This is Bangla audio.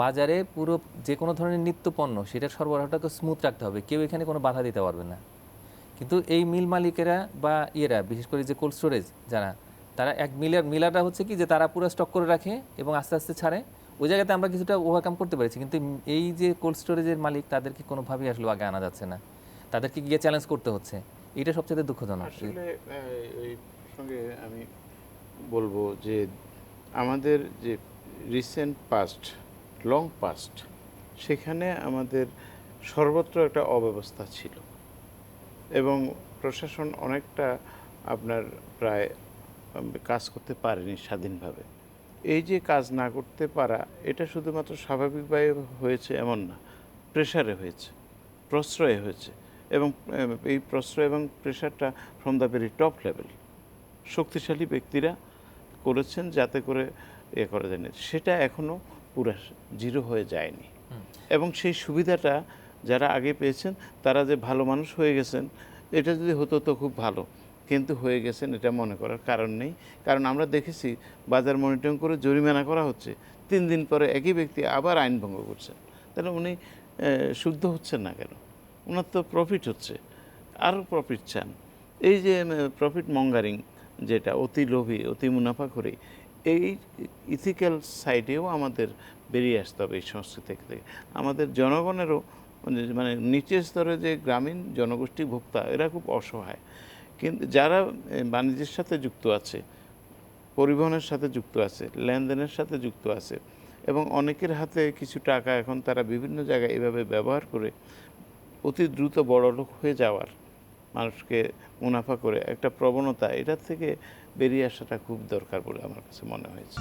বাজারে পুরো যে কোনো ধরনের নিত্য পণ্য, সেটার সরবরাহটাকে স্মুথ রাখতে হবে। কেউ এখানে কোনো বাধা দিতে পারবে না। কিন্তু এই মিল মালিকেরা বা ইয়েরা, বিশেষ করে যে কোল্ড স্টোরেজ যারা, তারা এক মিলার মিলারটা হচ্ছে কি যে তারা পুরো স্টক করে রাখে এবং আস্তে আস্তে ছাড়ে। ওই জায়গাতে আমরা কিছুটা ওভারকাম করতে পেরেছি। কিন্তু এই যে কোল্ড স্টোরেজের মালিক, তাদেরকে কোনোভাবেই আসলে আগে আনা যাচ্ছে না। তাদেরকে গিয়ে চ্যালেঞ্জ করতে হচ্ছে। এটা সবচেয়ে দুঃখজনক। সঙ্গে আমি বলব যে আমাদের যে রিসেন্ট পাস্ট লং পাস্ট সেখানে আমাদের সর্বত্র একটা অব্যবস্থা ছিল। এবং প্রশাসন অনেকটা আপনার প্রায় কাজ করতে পারেনি স্বাধীনভাবে। এই যে কাজ না করতে পারা, এটা শুধুমাত্র স্বাভাবিকভাবে হয়েছে এমন না প্রেশারে হয়েছে, প্রশ্রয়ে হয়েছে। এবং এই প্রশ্রয় এবং প্রেশারটা from the very top level শক্তিশালী ব্যক্তিরা করেছেন যাতে করে এ করা যায়নি সেটা এখনও পুরা জিরো হয়ে যায়নি। এবং সেই সুবিধাটা যারা আগে পেয়েছেন তারা যে ভালো মানুষ হয়ে গেছেন এটা যদি হতো তো খুব ভালো। কিন্তু হয়ে গেছেন এটা মনে করার কারণ নেই। কারণ আমরা দেখেছি বাজার মনিটরিং করে জরিমানা করা হচ্ছে। তিন দিন পরে একই ব্যক্তি আবার আইন ভঙ্গ করছেন। তাহলে উনি শুদ্ধ হচ্ছেন না কেন? ওনার তো প্রফিট হচ্ছে। আরও প্রফিট চান। এই যে প্রফিট মঙ্গারিং যেটা অতি লোভী অতি মুনাফা করে এই ইথিক্যাল সাইডেও আমাদের বেরিয়ে আসতে হবে এই সংস্কৃতি থেকে আমাদের জনগণেরও মানে মানে নিচের স্তরে যে গ্রামীণ জনগোষ্ঠী ভোক্তা, এরা খুব অসহায়। কিন্তু যারা বাণিজ্যের সাথে যুক্ত আছে, পরিবহনের সাথে যুক্ত আছে, লেনদেনের সাথে যুক্ত আছে, এবং অনেকের হাতে কিছু টাকা এখন তারা বিভিন্ন জায়গায় এভাবে ব্যবহার করে অতি দ্রুত বড় লোক হয়ে যাওয়ার মানুষকে মুনাফা করে একটা প্রবণতা, এটার থেকে বেরিয়ে আসাটা খুব দরকার বলে আমার কাছে মনে হয়েছে।